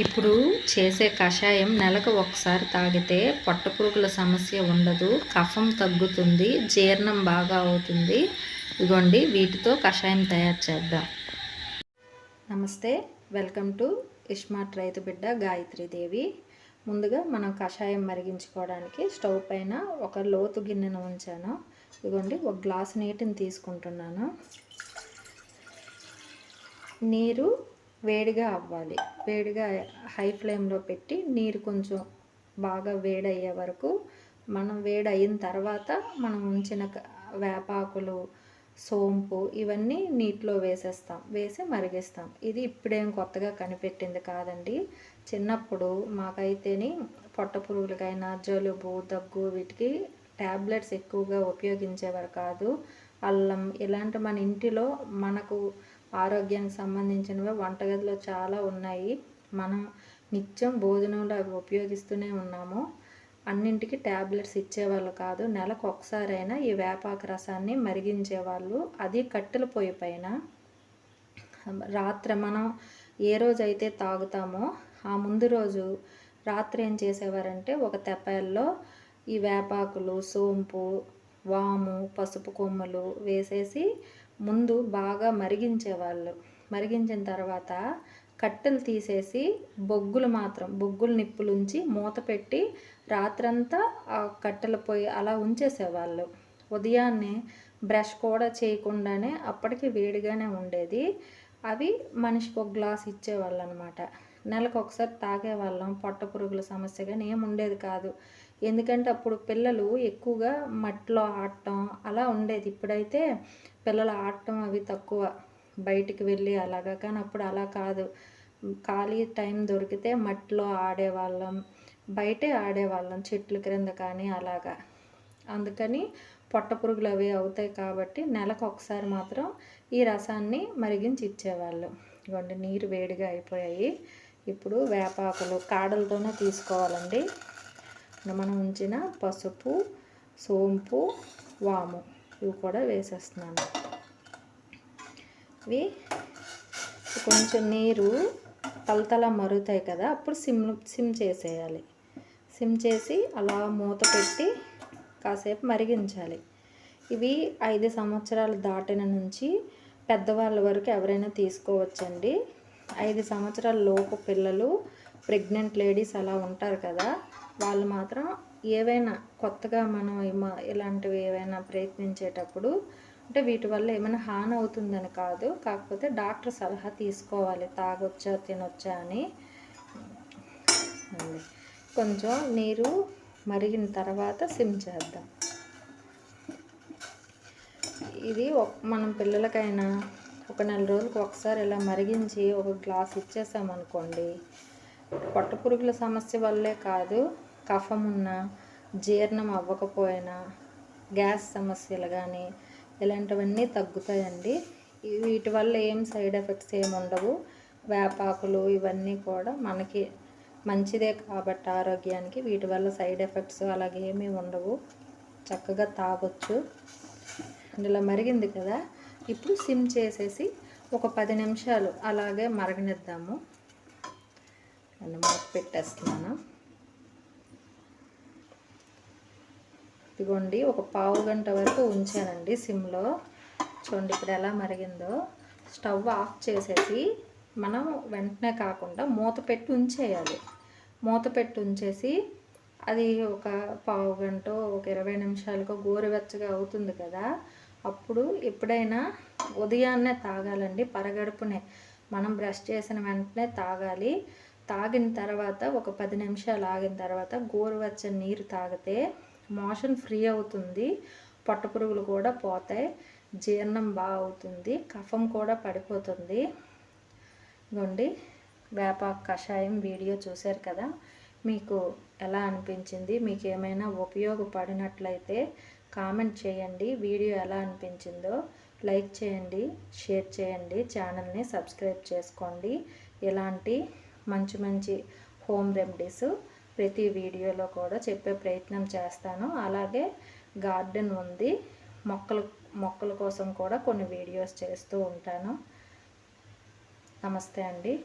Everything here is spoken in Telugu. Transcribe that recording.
ఇప్పుడు చేసే కషాయం నెలకు ఒకసారి తాగితే పొట్టపురుగుల సమస్య ఉండదు కఫం తగ్గుతుంది జీర్ణం బాగా అవుతుంది. ఇదిగోండి వీటితో కషాయం తయారు చేద్దాం. నమస్తే వెల్కమ్ టు ఇస్మార్ట్ రైతు బిడ్డ గాయత్రీదేవి ముందుగా మనం కషాయం మరిగించుకోవడానికి స్టవ్ పైన ఒక లోతు గిన్నెను ఉంచాను. ఇదిగోండి ఒక గ్లాసు నీటిని తీసుకుంటున్నాను. నీరు వేడిగా అవ్వాలి. వేడిగా హై ఫ్లేమ్లో పెట్టి నీరు కొంచెం బాగా వేడయ్యే వరకు మనం వేడి అయిన తర్వాత మనం ఉంచిన వేపాకులు సోంపు ఇవన్నీ నీటిలో వేసేస్తాం. వేసి మరిగిస్తాం. ఇది ఇప్పుడేం కొత్తగా కనిపెట్టింది కాదండి. చిన్నప్పుడు మాకైతేని పొట్ట పురుగులకైనా జలుబు దగ్గు వీటికి ట్యాబ్లెట్స్ ఎక్కువగా ఉపయోగించేవారు కాదు. అల్లం ఇలాంటి మన ఇంటిలో మనకు ఆరోగ్యానికి సంబంధించినవి వంటగదిలో చాలా ఉన్నాయి. మనం నిత్యం భోజనంలో అవి ఉపయోగిస్తూనే ఉన్నాము. అన్నింటికి ట్యాబ్లెట్స్ ఇచ్చేవాళ్ళు కాదు. నెలకు ఒకసారైనా ఈ వేపాకు రసాన్ని మరిగించేవాళ్ళు. అది కట్టెల పొయ్యి పైన. రాత్రి మనం ఏ రోజైతే తాగుతామో ఆ ముందు రోజు రాత్రి ఏం చేసేవారంటే ఒక తెప్పల్లో ఈ వేపాకులు సోంపు వాము పసుపు కొమ్మలు వేసేసి ముందు బాగా మరిగించేవాళ్ళు. మరిగించిన తర్వాత కట్టెలు తీసేసి బొగ్గులు మాత్రం బొగ్గులు నిప్పులుంచి మూత పెట్టి రాత్రంతా ఆ కట్టెల పొయ్యి అలా ఉంచేసేవాళ్ళు. ఉదయాన్నే బ్రష్ కూడా చేయకుండానే అప్పటికి వేడిగానే ఉండేది. అవి మనిషికి ఒక గ్లాస్ ఇచ్చేవాళ్ళు అనమాట నెలకు ఒకసారి తాగేవాళ్ళం. పొట్ట పురుగుల సమస్య కానీ ఏం ఉండేది కాదు. ఎందుకంటే అప్పుడు పిల్లలు ఎక్కువగా మట్టిలో ఆడటం అలా ఉండేది. ఇప్పుడైతే పిల్లలు ఆడటం అవి తక్కువ. బయటికి వెళ్ళి అలాగా. కానీ అప్పుడు అలా కాదు. ఖాళీ టైం దొరికితే మట్టిలో ఆడేవాళ్ళం. బయటే ఆడేవాళ్ళం చెట్ల క్రింద కానీ అలాగా. అందుకని పొట్ట పురుగులు అవి అవుతాయి కాబట్టి నెలకు ఒకసారి మాత్రం ఈ రసాన్ని మరిగించి ఇచ్చేవాళ్ళు. ఇవ్వండి నీరు వేడిగా అయిపోయాయి. ఇప్పుడు వేపాకులు కాడలతోనే తీసుకోవాలండి. మనం ఉంచిన పసుపు సోంపు వాము. ఇవి కూడా వేసేస్తున్నాను. ఇవి కొంచెం నీరు తలతల మరుగుతాయి కదా అప్పుడు సిమ్ సిమ్ చేసేయాలి. సిమ్ చేసి అలా మూత పెట్టి కాసేపు మరిగించాలి. ఇవి ఐదు సంవత్సరాలు దాటిన నుంచి పెద్దవాళ్ళ వరకు ఎవరైనా తీసుకోవచ్చండి. ఐదు సంవత్సరాల లోపు పిల్లలు ప్రెగ్నెంట్ లేడీస్ అలా ఉంటారు కదా వాళ్ళు మాత్రం ఏవైనా కొత్తగా మనం ఇలాంటివి ఏవైనా ప్రయత్నించేటప్పుడు అంటే వీటి వల్ల ఏమైనా హాని అవుతుందని కాదు కాకపోతే డాక్టర్ సలహా తీసుకోవాలి తాగొచ్చా తినొచ్చా అని. కొంచెం నీరు మరిగిన తర్వాత సిమ్ చేద్దాం. ఇది మనం పిల్లలకైనా ఒక నెల రోజులకు ఒకసారి ఇలా మరిగించి ఒక గ్లాస్ ఇచ్చేసామనుకోండి పొట్ట పురుగుల సమస్య వల్లే కాదు కఫం ఉన్న జీర్ణం అవ్వకపోయినా గ్యాస్ సమస్యలు కానీ ఇలాంటివన్నీ తగ్గుతాయండి. వీటి వల్ల ఏం సైడ్ ఎఫెక్ట్స్ ఏమి ఉండవు. వేపాకులు ఇవన్నీ కూడా మనకి మంచిదే కాబట్టి ఆరోగ్యానికి. వీటి వల్ల సైడ్ ఎఫెక్ట్స్ అలాగే ఏమీ ఉండవు. చక్కగా తాగొచ్చు. ఇలా మరిగింది కదా. ఇప్పుడు సిమ్ చేసేసి ఒక పది నిమిషాలు అలాగే మరగనిద్దాము. మూత పెట్టేస్తున్నాను ఇదిగోండి ఒక పావు గంట వరకు ఉంచానండి సిమ్లో. చూడండి ఇప్పుడు ఎలా మరిగిందో. స్టవ్ ఆఫ్ చేసేసి మనం వెంటనే కాకుండా మూత పెట్టి ఉంచేయాలి. మూత పెట్టి ఉంచేసి అది ఒక పావు గంట ఒక ఇరవై నిమిషాలకు గోరువెచ్చగా అవుతుంది కదా. అప్పుడు ఎప్పుడైనా ఉదయాన్నే తాగాలండి పరగడుపునే. మనం బ్రష్ చేసిన వెంటనే తాగాలి. తాగిన తర్వాత ఒక పది నిమిషాలు ఆగిన తర్వాత గోరువెచ్చని నీరు తాగితే మోషన్ ఫ్రీ అవుతుంది. పొట్ట పురుగులు కూడా పోతాయి. జీర్ణం బాగా అవుతుంది కఫం కూడా పడిపోతుంది. ఇగోండి వేపాకు కషాయం వీడియో చూశారు కదా? మీకు ఎలా అనిపించింది? మీకు ఏమైనా ఉపయోగపడినట్లయితే కామెంట్ చేయండి. వీడియో ఎలా అనిపించిందో లైక్ చేయండి షేర్ చేయండి ఛానల్ని సబ్స్క్రైబ్ చేసుకోండి. ఇలాంటి మంచి మంచి హోమ్ రెమెడీస్ ప్రతి వీడియోలో కూడా చెప్పే ప్రయత్నం చేస్తాను. అలాగే గార్డెన్ ఉంది. మొక్కలు మొక్కల కోసం కూడా కొన్ని వీడియోస్ చేస్తూ ఉంటాను. నమస్తే అండి.